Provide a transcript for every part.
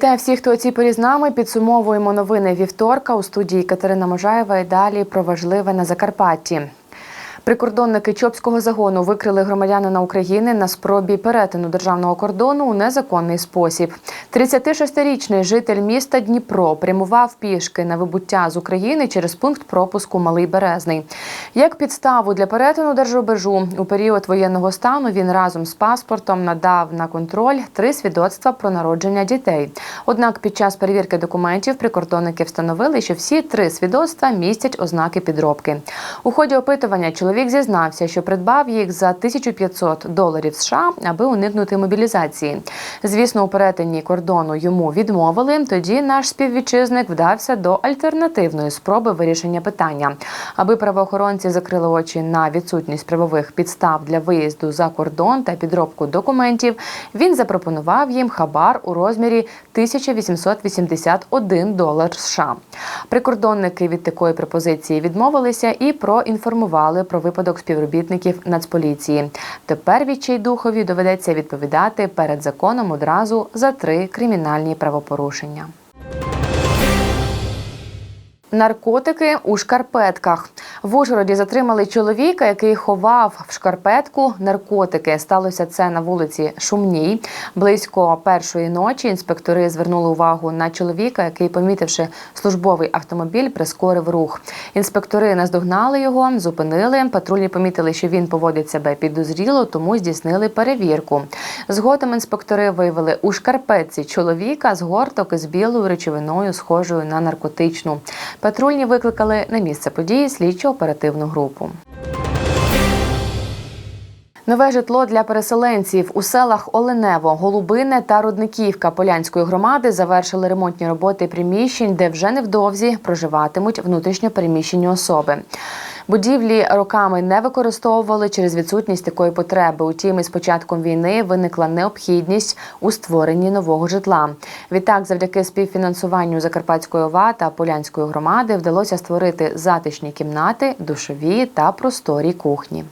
Вітаю всіх, хто у цій порі з нами. Підсумовуємо новини вівторка у студії Катерина Можаєва. І далі про важливе на Закарпатті. Прикордонники Чопського загону викрили громадянина України на спробі перетину державного кордону у незаконний спосіб. 36-річний житель міста Дніпро прямував пішки на вибуття з України через пункт пропуску Малий Березний. Як підставу для перетину держрубежу у період воєнного стану він разом з паспортом надав на контроль три свідоцтва про народження дітей. Однак під час перевірки документів прикордонники встановили, що всі три свідоцтва містять ознаки підробки. У ході опитування чоловік зізнався, що придбав їх за 1500 доларів США, аби уникнути мобілізації. Звісно, у перетині кордону йому відмовили. Тоді наш співвітчизник вдався до альтернативної спроби вирішення питання, аби правоохоронці закрили очі на відсутність правових підстав для виїзду за кордон та підробку документів. Він запропонував їм хабар у розмірі 1881 долар США. Прикордонники від такої пропозиції відмовилися і проінформували про випадок співробітників Нацполіції. Тепер відчайдухові доведеться відповідати перед законом одразу за три кримінальні правопорушення. Наркотики у шкарпетках в Ужгороді затримали чоловіка, який ховав в шкарпетку наркотики. Сталося це на вулиці Шумній. Близько першої ночі інспектори звернули увагу на чоловіка, який, помітивши службовий автомобіль, прискорив рух. Інспектори наздогнали його, зупинили. Патрульні помітили, що він поводить себе підозріло, тому здійснили перевірку. Згодом інспектори виявили у шкарпетці чоловіка з горток із білою речовиною, схожою на наркотичну. Патрульні викликали на місце події слідчо-оперативну групу. Нове житло для переселенців у селах Оленево, Голубине та Рудниківка Полянської громади завершили ремонтні роботи приміщень, де вже невдовзі проживатимуть внутрішньопереміщені особи. Будівлі роками не використовували через відсутність такої потреби. Утім, із початком війни виникла необхідність у створенні нового житла. Відтак, завдяки співфінансуванню Закарпатської ОВА та Полянської громади вдалося створити затишні кімнати, душові та просторі кухні.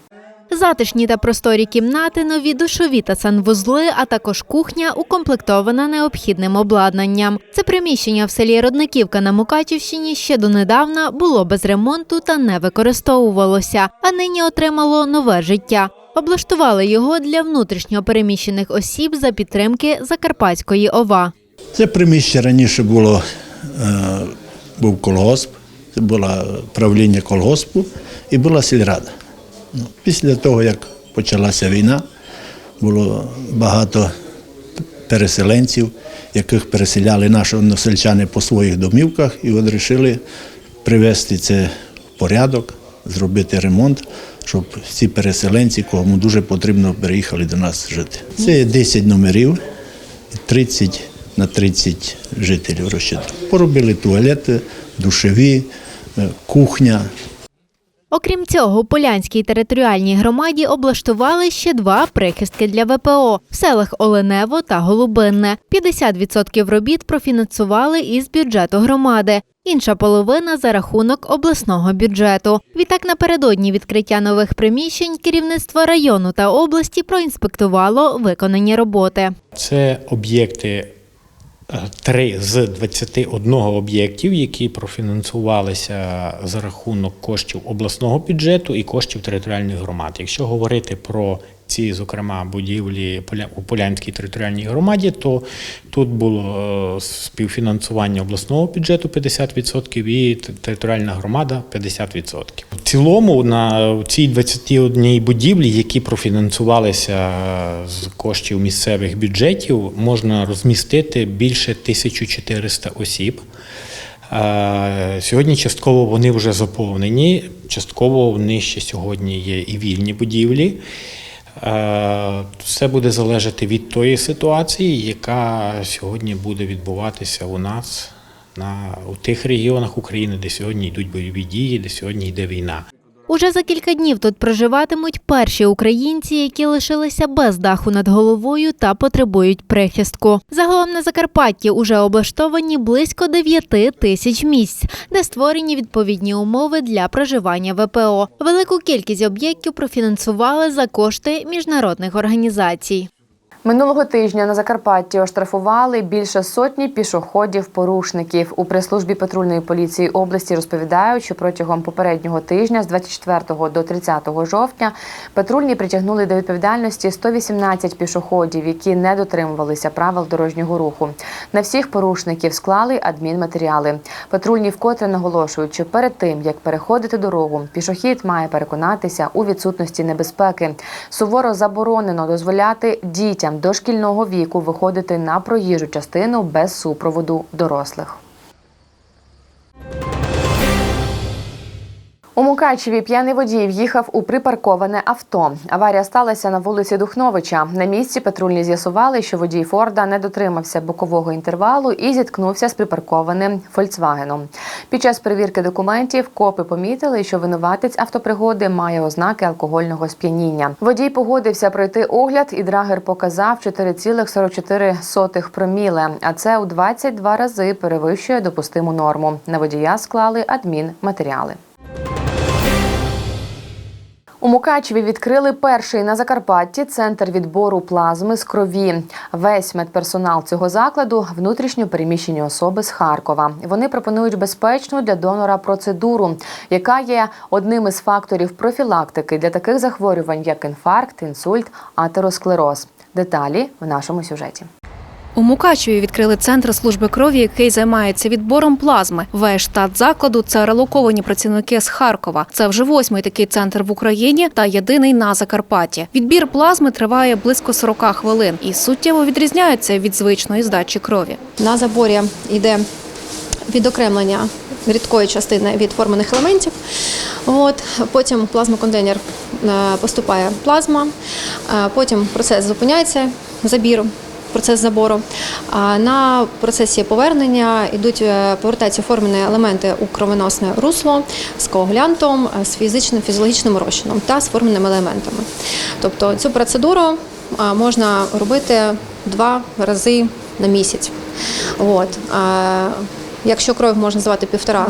Затишні та просторі кімнати, нові душові та санвузли, а також кухня укомплектована необхідним обладнанням. Це приміщення в селі Родниківка на Мукачівщині ще донедавна було без ремонту та не використовувалося, а нині отримало нове життя. Облаштували його для внутрішньо переміщених осіб за підтримки Закарпатської ОВА. Це приміщення раніше було, е, був колгосп, це було правління колгоспу і була сільрада. Ну, після того, як почалася війна, було багато переселенців, яких переселяли наші односельчани по своїх домівках, і вирішили привести це в порядок, зробити ремонт, щоб ці переселенці, кому дуже потрібно, переїхали до нас жити. Це є 10 номерів, 30 на 30 жителів розчитано. Поробили туалети, душові, е, кухня, Окрім цього, у Полянській територіальній громаді облаштували ще два прихистки для ВПО в селах Оленево та Голубинне. 50% робіт профінансували із бюджету громади. Інша половина за рахунок обласного бюджету. Відтак напередодні відкриття нових приміщень керівництво району та області проінспектувало виконані роботи. Це об'єкти три з 21 об'єктів, які профінансувалися за рахунок коштів обласного бюджету і коштів територіальних громад. Якщо говорити про ці, зокрема, будівлі у Полянській територіальній громаді, то тут було е, співфінансування обласного бюджету 50% і територіальна громада 50%. В цілому на цій 21 будівлі, які профінансувалися з коштів місцевих бюджетів, можна розмістити більше 1400 осіб. Е, Сьогодні частково вони вже заповнені, частково вони ще сьогодні є і вільні будівлі. Е, Все буде залежати від тої ситуації, яка сьогодні буде відбуватися у нас на у тих регіонах України, де сьогодні йдуть бойові дії, де сьогодні йде війна. Уже за кілька днів тут проживатимуть перші українці, які лишилися без даху над головою та потребують прихистку. Загалом на Закарпатті уже облаштовані близько 9 тисяч місць, де створені відповідні умови для проживання ВПО. Велику кількість об'єктів профінансували за кошти міжнародних організацій. Минулого тижня на Закарпатті оштрафували більше сотні пішоходів-порушників. У прес-службі патрульної поліції області розповідають, що протягом попереднього тижня з 24 до 30 жовтня патрульні притягнули до відповідальності 118 пішоходів, які не дотримувалися правил дорожнього руху. На всіх порушників склали адмінматеріали. Патрульні вкотре наголошують, що перед тим як переходити дорогу, пішохід має переконатися у відсутності небезпеки. Суворо заборонено дозволяти дітям дошкільного віку виходити на проїжджу частину без супроводу дорослих. У Мукачеві п'яний водій в'їхав у припарковане авто. Аварія сталася на вулиці Духновича. На місці патрульні з'ясували, що водій Форда не дотримався бокового інтервалу і зіткнувся з припаркованим Фольксвагеном. Під час перевірки документів копи помітили, що винуватець автопригоди має ознаки алкогольного сп'яніння. Водій погодився пройти огляд, і драгер показав 4,44 проміле, а це у 22 рази перевищує допустиму норму. На водія склали адмінматеріали. У Мукачеві відкрили перший на Закарпатті центр відбору плазми з крові. Весь медперсонал цього закладу внутрішньо переміщені особи з Харкова. Вони пропонують безпечну для донора процедуру, яка є одним із факторів профілактики для таких захворювань, як інфаркт, інсульт, атеросклероз. Деталі в нашому сюжеті. У Мукачеві відкрили центр служби крові, який займається відбором плазми. Весь штат закладу це релоковані працівники з Харкова. Це вже восьмий такий центр в Україні та єдиний на Закарпатті. Відбір плазми триває близько 40 хвилин і суттєво відрізняється від звичної здачі крові. На заборі йде відокремлення рідкої частини від формених елементів. От, потім плазмоконтейнер е, поступає плазма, е, потім процес зупиняється, забір, процес забору. А на процесі повернення йдуть, е, повертаються формені елементи у кровоносне русло з коагулянтом, е, з фізичним фізіологічним розчином та з форменими елементами. Тобто цю процедуру можна робити два рази на місяць. От. Якщо кров можна здавати півтора,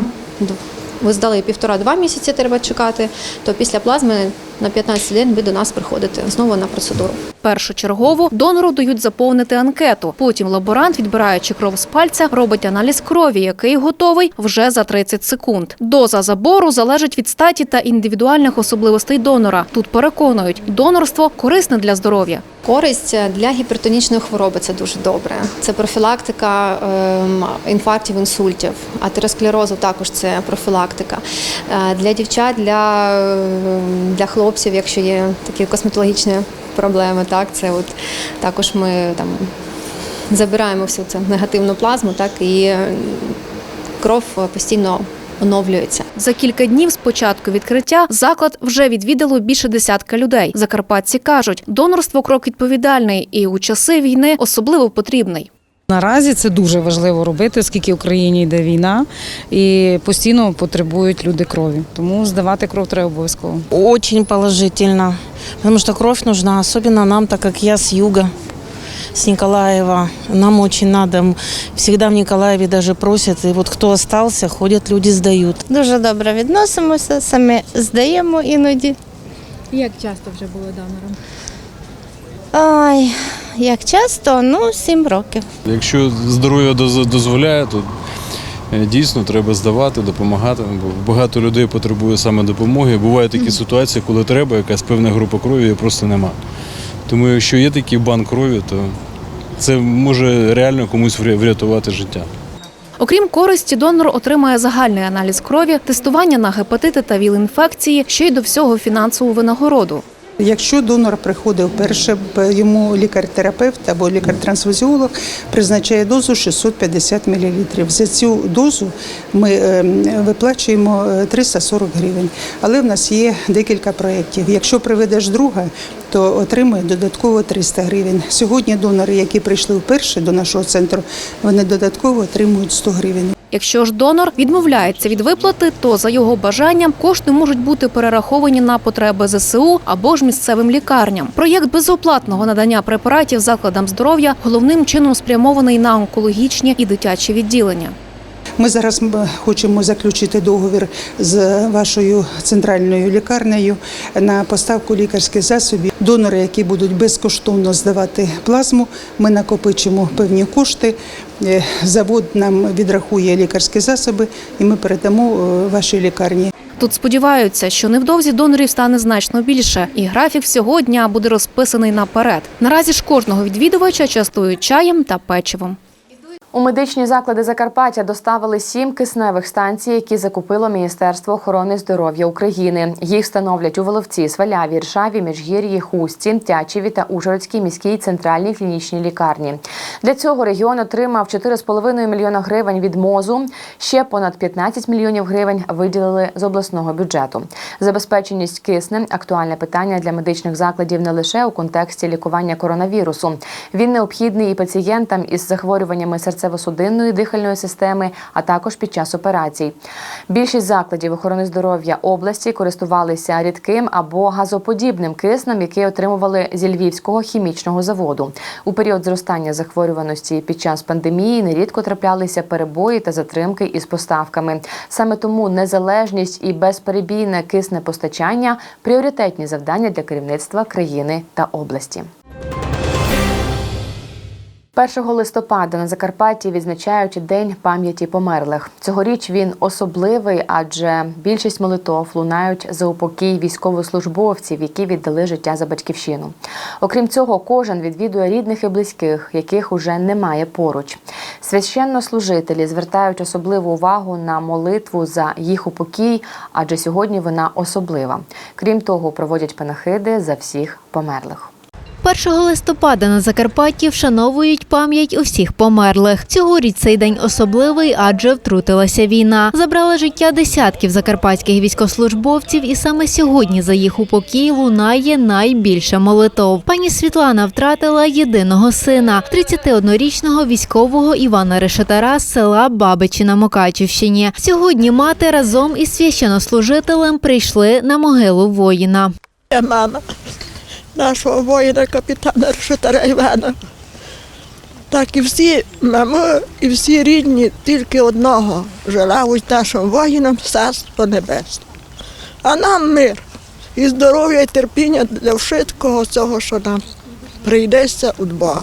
ви здали півтора-два місяці, треба чекати, то після плазми на 15 день ви до нас приходите знову на процедуру. Першочергово донору дають заповнити анкету. Потім лаборант, відбираючи кров з пальця, робить аналіз крові, який готовий вже за 30 секунд. Доза забору залежить від статі та індивідуальних особливостей донора. Тут переконують, донорство корисне для здоров'я. Користь для гіпертонічної хвороби це дуже добре. Це профілактика ем, інфарктів, інсультів, атеросклерозу також це профілактика. Е, Для дівчат, для, ем, для хлопців, якщо є такі косметологічні проблеми, так це от також ми там забираємо всю цю негативну плазму, так і е, кров постійно оновлюється. За кілька днів з початку відкриття заклад вже відвідало більше десятка людей. Закарпатці кажуть, донорство крок відповідальний і у часи війни особливо потрібний. Наразі це дуже важливо робити, оскільки в Україні йде війна і постійно потребують люди крові. Тому здавати кров треба обов'язково. Очень положительно, потому что кровь нужна, особенно нам, так как я с юга, с Николаева. Нам очень надо. Всегда в Николаеве даже просят, и вот кто остался, ходят, люди сдают. Дуже добре відносимося, самі здаємо іноді. Як часто вже були донором? Ай, як часто? Ну, сім років. Якщо здоров'я дозволяє, то е, дійсно треба здавати, допомагати. Бо багато людей потребує саме допомоги. Бувають такі ситуації, коли треба, якась певна група крові її просто нема. Тому якщо є такий банк крові, то це може реально комусь вря- врятувати життя. Окрім користі, донор отримає загальний аналіз крові, тестування на гепатити та ВІЛ-інфекції, ще й до всього фінансову винагороду. Якщо донор приходить вперше, йому лікар-терапевт або лікар-трансфузіолог призначає дозу 650 мл. За цю дозу ми е, виплачуємо е, 340 гривень. Але в нас є декілька проєктів. Якщо приведеш друга, то отримує додатково 300 гривень. Сьогодні донори, які прийшли вперше до нашого центру, вони додатково отримують 100 гривень. Якщо ж донор відмовляється від виплати, то за його бажанням кошти можуть бути перераховані на потреби ЗСУ або ж місцевим лікарням. Проєкт безоплатного надання препаратів закладам здоров'я головним чином спрямований на онкологічні і дитячі відділення. Ми зараз хочемо заключити договір з вашою центральною лікарнею на поставку лікарських засобів. Донори, які будуть безкоштовно здавати плазму, ми накопичимо певні кошти. Е, Завод нам відрахує лікарські засоби, і ми передамо е, вашій лікарні. Тут сподіваються, що невдовзі донорів стане значно більше, і графік всього дня буде розписаний наперед. Наразі ж кожного відвідувача частують чаєм та печивом. У медичні заклади Закарпаття доставили сім кисневих станцій, які закупило Міністерство охорони здоров'я України. Їх встановлять у Воловці, Сваляві, Іршаві, Міжгір'ї, Хустці, Тячеві та Ужгородській міській центральній клінічній лікарні. Для цього регіон отримав 4,5 мільйона гривень від МОЗу. Ще понад 15 мільйонів гривень виділили з обласного бюджету. Забезпеченість киснем актуальне питання для медичних закладів не лише у контексті лікування коронавірусу. Він необхідний і пацієнтам із захворюваннями серцево-судинної дихальної системи, а також під час операцій. Більшість закладів охорони здоров'я області користувалися рідким або газоподібним киснем, який отримували зі Львівського хімічного заводу. У період зростання захворюваності під час пандемії нерідко траплялися перебої та затримки із поставками. Саме тому незалежність і безперебійне кисне постачання пріоритетні завдання для керівництва країни та області. 1 листопада на Закарпатті відзначають День пам'яті померлих. Цьогоріч він особливий, адже більшість молитов лунають за упокій військовослужбовців, які віддали життя за батьківщину. Окрім цього, кожен відвідує рідних і близьких, яких уже немає поруч. Священнослужителі звертають особливу увагу на молитву за їх упокій, адже сьогодні вона особлива. Крім того, проводять панахиди за всіх померлих. 1 листопада на Закарпатті вшановують пам'ять усіх померлих. Цьогоріч цей день особливий, адже втрутилася війна. Забрала життя десятків закарпатських військовослужбовців, і саме сьогодні за їх упокій лунає найбільше молитов. Пані Світлана втратила єдиного сина, 31-річного військового Івана Решетара з села Бабичі на Мукачівщині. Сьогодні мати разом із священнослужителем прийшли на могилу воїна. Я мама нашого воїна, капітана Решетара Івана. Так і всі мами, і всі рідні тільки одного желають нашим воїнам царство небесне. А нам мир і здоров'я, і терпіння для вшиткого цього, що нам прийдеться у Бога.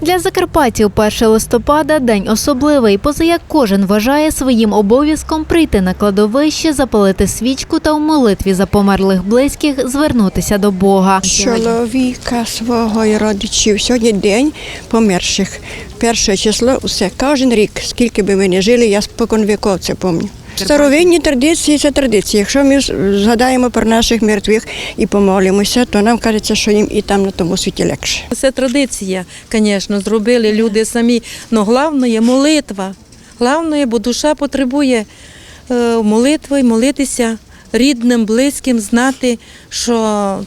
Для закарпатців 1 листопада день особливий, поза як кожен вважає своїм обов'язком прийти на кладовище, запалити свічку та в молитві за померлих близьких звернутися до Бога. Чоловіка свого і родичів. Сьогодні день померших. Перше число, усе, кожен рік, скільки би ми не жили, я спокон віков це пам'ятаю. Старовинні традиції це традиції. Якщо ми згадаємо про наших мертвих і помолимося, то нам кажеться, що їм і там на тому світі легше. Це традиція, звісно, зробили люди самі. Але головне є молитва. Головне, бо душа потребує е, молитви, молитися рідним, близьким, знати, що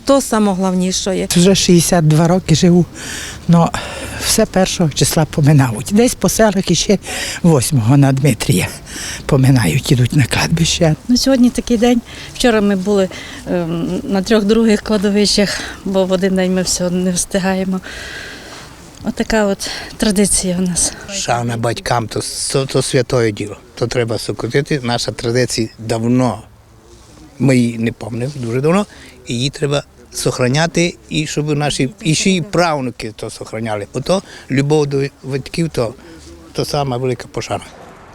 то найголовніше є. Вже 62 роки живу, але все першого числа поминають. Десь по селах іще 8-го на Дмитрія поминають, ідуть на кладбище. Ну, сьогодні такий день. Вчора ми були ем, на трьох других кладовищах, бо в один день ми все не встигаємо. Отака от традиція у нас. Шана батькам то, то, то святое діло. То треба сокотити. Наша традиція давно. Ми її не пам'ятаємо дуже давно, і її треба сохраняти, і щоб наші і ще й правнуки то сохраняли. Бо то любов до батьків то, то сама велика пошана.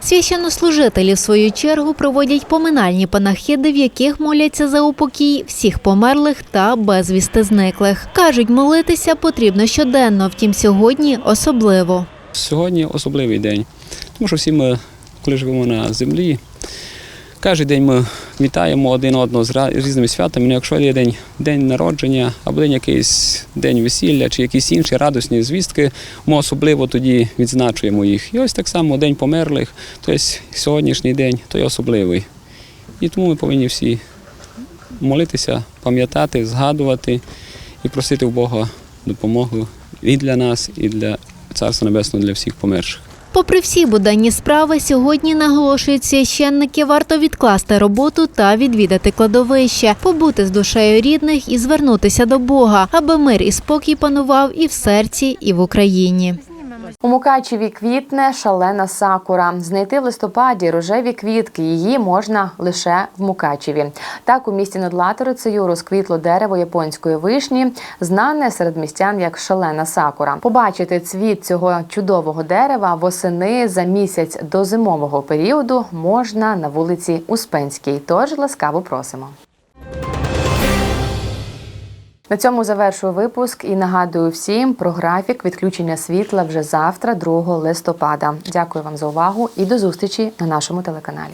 Священнослужителі, в свою чергу, проводять поминальні панахиди, в яких моляться за упокій всіх померлих та безвісти зниклих. Кажуть, молитися потрібно щоденно, втім сьогодні особливо. Сьогодні особливий день, тому що всі ми, коли живемо на землі, кожен день ми вітаємо один одного з різними святами. Ну, якщо є день, день народження або день якийсь день весілля чи якісь інші радісні звістки, ми особливо тоді відзначуємо їх. І ось так само День померлих, тобто сьогоднішній день той особливий. І тому ми повинні всі молитися, пам'ятати, згадувати і просити у Бога допомогу і для нас, і для Царства Небесного, для всіх померших. Попри всі буденні справи, сьогодні наголошують священники, варто відкласти роботу та відвідати кладовище, побути з душею рідних і звернутися до Бога, аби мир і спокій панував і в серці, і в Україні. У Мукачеві квітне шалена сакура. Знайти в листопаді рожеві квітки її можна лише в Мукачеві. Так у місті над Латерицею розквітло дерево японської вишні, знане серед містян як шалена сакура. Побачити цвіт цього чудового дерева восени за місяць до зимового періоду можна на вулиці Успенській. Тож ласкаво просимо. На цьому завершую випуск і нагадую всім про графік відключення світла вже завтра, 2 листопада. Дякую вам за увагу і до зустрічі на нашому телеканалі.